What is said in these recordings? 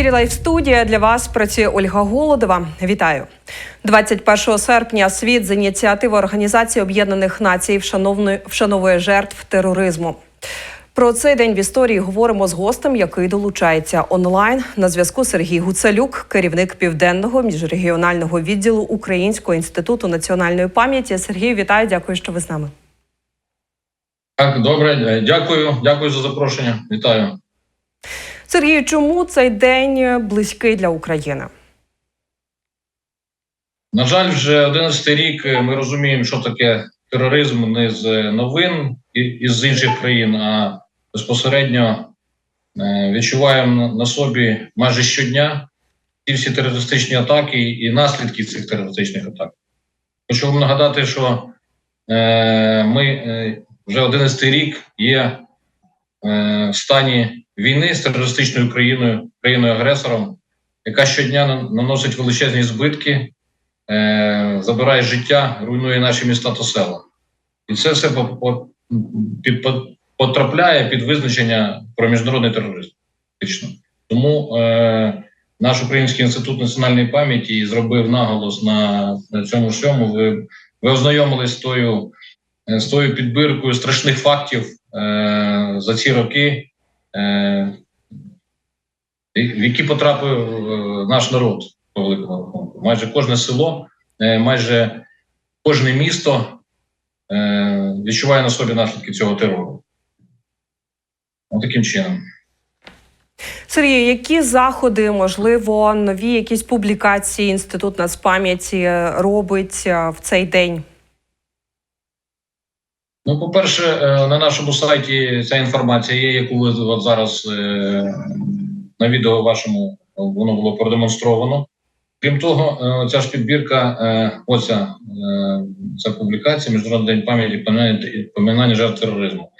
Ефірі Лайф студія для вас працює Ольга Голодова. Вітаю 21 серпня. Світ з ініціативи Організації Об'єднаних Націй вшановує жертв тероризму. Про цей день в історії говоримо з гостем, який долучається онлайн. На зв'язку Сергій Гуцалюк, керівник південного міжрегіонального відділу Українського інституту національної пам'яті. Сергій, вітаю, дякую, що ви з нами. Так, добре, дякую, дякую за запрошення. Вітаю. Сергій, чому цей день близький для України? На жаль, вже 11 рік е, ми розуміємо, що таке тероризм не з новин і із інших країн, а безпосередньо е, відчуваємо на- собі майже щодня ці всі терористичні атаки і наслідки цих терористичних атак. Хочу вам нагадати, що е, ми е, вже 11 рік є е, в стані війни з терористичною країною, країною-агресором, яка щодня на- наносить величезні збитки, е, забирає життя, руйнує наші міста та села. І це все по- під, потрапляє під визначення про міжнародний тероризм. Фактично. Тому е, наш Український інститут національної пам'яті зробив наголос на, на цьому всьому. Ви, ви ознайомились з тою, е, з тою підбіркою страшних фактів е, за ці роки, в які потрапив е, наш народ по великому рахунку. Майже кожне село, е, майже кожне місто е, відчуває на собі наслідки цього терору. Ось таким чином. Сергій, які заходи, можливо, нові якісь публікації Інститут нацпам'яті робить е, в цей день? Ну, по-перше, е, на нашому сайті ця інформація є, яку ви от зараз е, на відео вашому воно було продемонстровано. Крім того, е, ця ж підбірка, оця ця публікація Міжнародний день пам'яті поминання- жертв тероризму.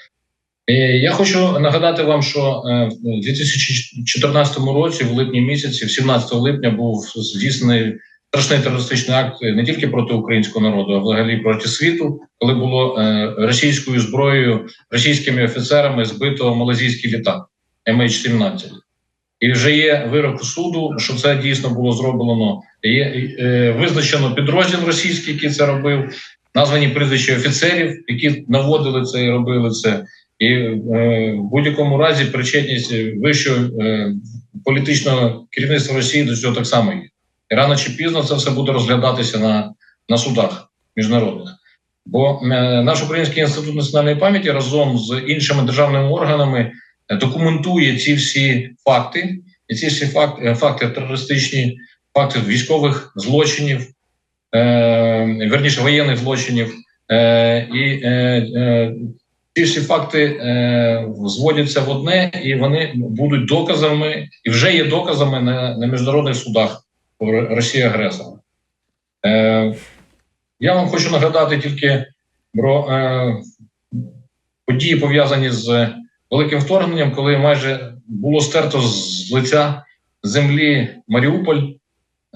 Я хочу нагадати вам, що в 2014 році, в липні місяці, 17 липня, був здійснений страшний терористичний акт не тільки проти українського народу, а взагалі проти світу, коли було е, російською зброєю, російськими офіцерами збито малазійський літак MH17. І вже є вирок суду, що це дійсно було зроблено. Є е, визначено підрозділ російський, який це робив, названі прізвища офіцерів, які наводили це і робили це. І е, в будь-якому разі причетність вищого е, політичного керівництва Росії до цього так само є. І рано чи пізно це все буде розглядатися на, на судах міжнародних. Бо е, наш Український інститут національної пам'яті разом з іншими державними органами е, документує ці всі факти, і ці всі факти, е, факти терористичні, факти військових злочинів, е, верніше воєнних злочинів. Е, і е, ці всі факти е, зводяться в одне, і вони будуть доказами, і вже є доказами на, на міжнародних судах Росії агресора. Е, я вам хочу нагадати тільки про е, події, пов'язані з великим вторгненням, коли майже було стерто з лиця землі Маріуполь.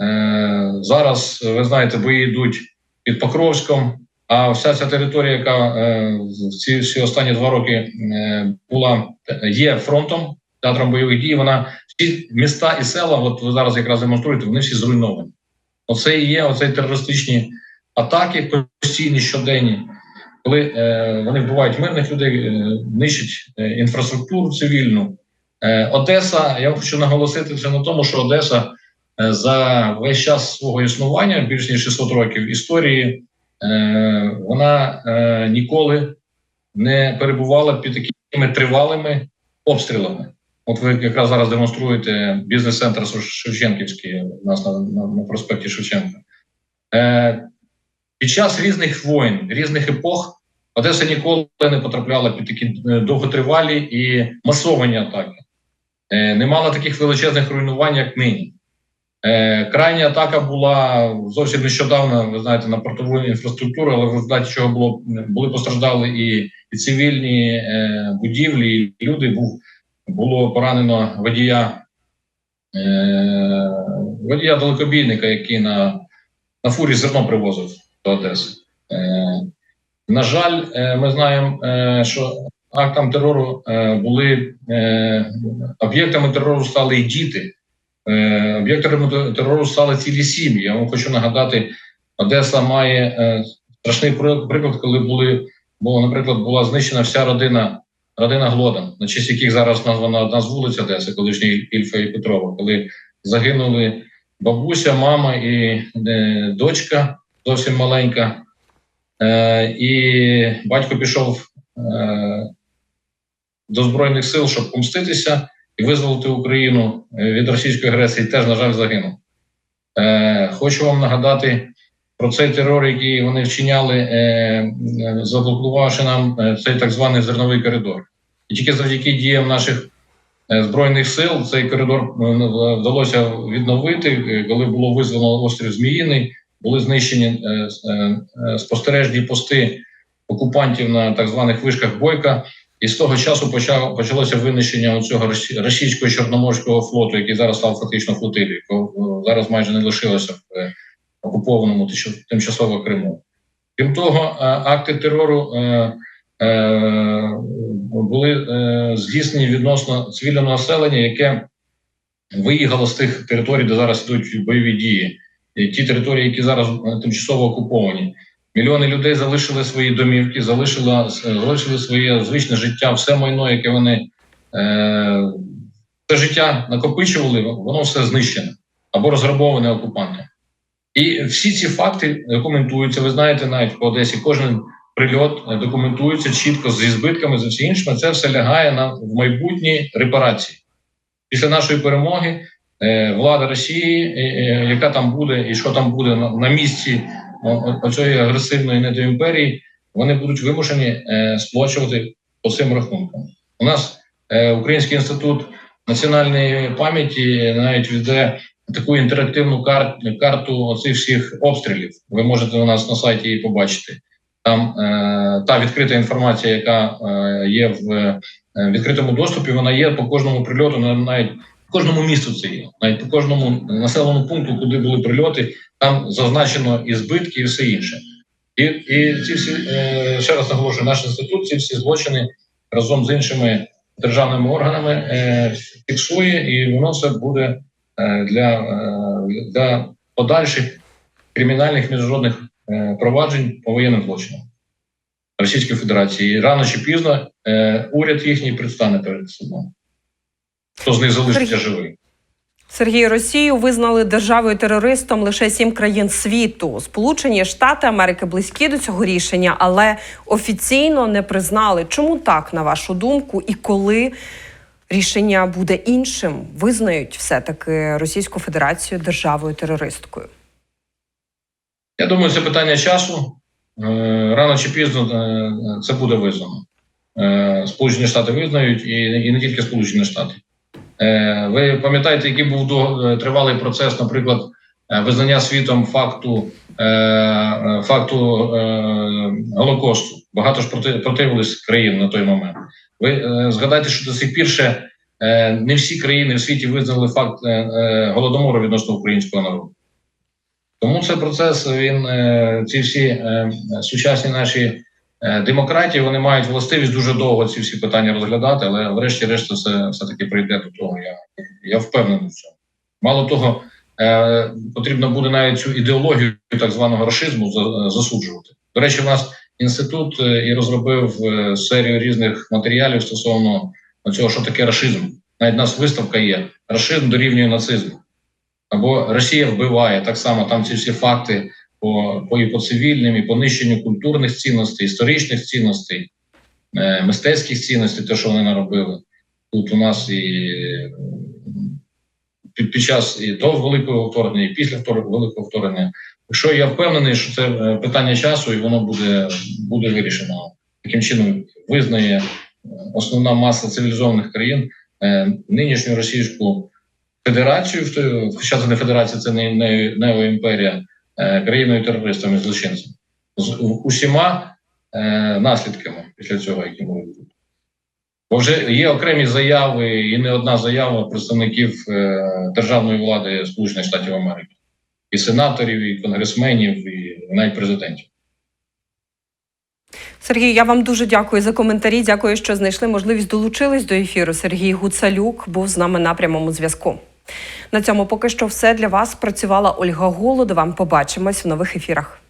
Е, зараз, ви знаєте, бої йдуть під Покровськом, а вся ця територія, яка е, ці всі останні два роки е, була є фронтом, театром бойових дій, вона всі міста і села, от ви зараз якраз демонструєте, вони всі зруйновані. Оце і є оцей терористичні атаки постійні щоденні, коли е, вони вбивають мирних людей, е, нищать е, інфраструктуру цивільну. Е, Одеса, я хочу наголосити це на тому, що Одеса е, за весь час свого існування, більш ніж 600 років історії, е, вона е, ніколи не перебувала під такими тривалими обстрілами. От ви якраз зараз демонструєте бізнес-центр Шевченківський у нас на, на, на проспекті Шевченка. Е, під час різних воїн, різних епох Одеса ніколи не потрапляла під такі е, довготривалі і масовані атаки. Е, не мала таких величезних руйнувань, як нині. Е, крайня атака була зовсім нещодавно, ви знаєте, на портову інфраструктуру, але в результаті чого було, були постраждали і, і цивільні е, будівлі, і люди. Був, було поранено водія, е, водія далекобійника, який на, на фурі зерно привозив до Одеси. Е, на жаль, е, ми знаємо, е, що актам терору е, були е, об'єктами терору стали і діти. е, об'єктами терору стали цілі сім'ї. Я вам хочу нагадати, Одеса має е, страшний при- приклад, коли були, бо, наприклад, була знищена вся родина, родина Глодан, на честь яких зараз названа одна з вулиць Одеси, колишній Ільфа і Петрова, коли загинули бабуся, мама і е, дочка зовсім маленька. Е, і батько пішов е, до Збройних сил, щоб помститися і визволити Україну е, від російської агресії, теж, на жаль, загинув. Е, хочу вам нагадати про цей терор, який вони вчиняли, е, е, заблокувавши нам е, цей так званий зерновий коридор. І тільки завдяки діям наших збройних сил цей коридор е, вдалося відновити, коли було визволено острів Зміїний, були знищені спостережні пости окупантів на так званих вишках Бойка. І з того часу почав почалося винищення цього російського чорноморського флоту, який зараз став фактично флотилією, зараз майже не лишилося окупованому тимча- тимчасово Криму. Крім того, е, акти терору е, е, були здійснені відносно цивільного населення, яке виїхало з тих територій, де зараз йдуть бойові дії, і ті території, які зараз тимчасово окуповані. Мільйони людей залишили свої домівки, залишили, залишили своє звичне життя, все майно, яке вони е, все життя накопичували, воно все знищене або розграбоване окупантами. І всі ці факти документуються. Ви знаєте, навіть по Одесі кожен прильот документується чітко зі збитками, з всім іншим. Це все лягає на в майбутні репарації. Після нашої перемоги е, влада Росії, е, е, яка там буде, і що там буде на, місці цієї агресивної недоімперії, вони будуть вимушені сплачувати по цим рахункам. У нас Український інститут національної пам'яті навіть веде таку інтерактивну кар- карту оцих всіх обстрілів. Ви можете у нас на сайті її побачити. Там е, та відкрита інформація, яка е, є в е, відкритому доступі, вона є по кожному прильоту, на- навіть по кожному місту це є, навіть по кожному населеному пункту, куди були прильоти, там зазначено і збитки, і все інше. І, і ці всі е, ще раз наголошую, наш інститут, ці всі злочини разом з іншими державними органами е, фіксує, і воно все буде для, е, для подальших кримінальних міжнародних е, проваджень по воєнним злочинам Російської Федерації. І рано чи пізно е, уряд їхній предстане перед судом. Хто з них залишиться живий? Сергій Росію визнали державою терористом лише сім країн світу. Сполучені Штати Америки близькі до цього рішення, але офіційно не признали. Чому так, на вашу думку, і коли рішення буде іншим, визнають все таки Російську Федерацію державою терористкою? Я думаю, це питання часу. Е, Рано чи пізно е, це буде визнано. Е, Сполучені Штати визнають, і, не тільки Сполучені Штати. Ви пам'ятаєте, який був тривалий процес, наприклад, визнання світом факту, факту е, Голокосту. Багато ж проти, противились країн на той момент. Ви е, згадайте, що до сих пір ще е, не всі країни в світі визнали факт е, е, голодомору відносно українського народу. Тому цей процес він е, ці всі е, сучасні наші е, демократії вони мають властивість дуже довго ці всі питання розглядати, але врешті-решт це все таки прийде до того. Я, я впевнений в цьому. Мало того, е, потрібно буде навіть цю ідеологію так званого рашизму засуджувати. До речі, у нас інститут е, і розробив е, серію різних матеріалів стосовно цього, що таке рашизм. Навіть у нас виставка є. Рашизм дорівнює нацизму або Росія вбиває так само. Там ці всі факти по, по і по цивільним, і по нищенню культурних цінностей, історичних цінностей, е, мистецьких цінностей, те, що вони наробили тут у нас і е, під, під час і до великого вторгнення, і після великого вторгнення. Якщо я впевнений, що це е, питання часу, і воно буде, буде вирішено таким чином, визнає е, основна маса цивілізованих країн е, нинішню російську федерацію, хоча це не федерація, це не, не неоімперія, країною терористом і злочинцем з усіма наслідками після цього, які бути. Бо вже є окремі заяви, і не одна заява представників е, державної влади Сполучених Штатів Америки, і сенаторів, і конгресменів, і навіть президентів. Сергій, я вам дуже дякую за коментарі. Дякую, що знайшли можливість долучились до ефіру. Сергій Гуцалюк був з нами на прямому зв'язку. На цьому поки що все для вас працювала Ольга Голодова. Побачимось в нових ефірах.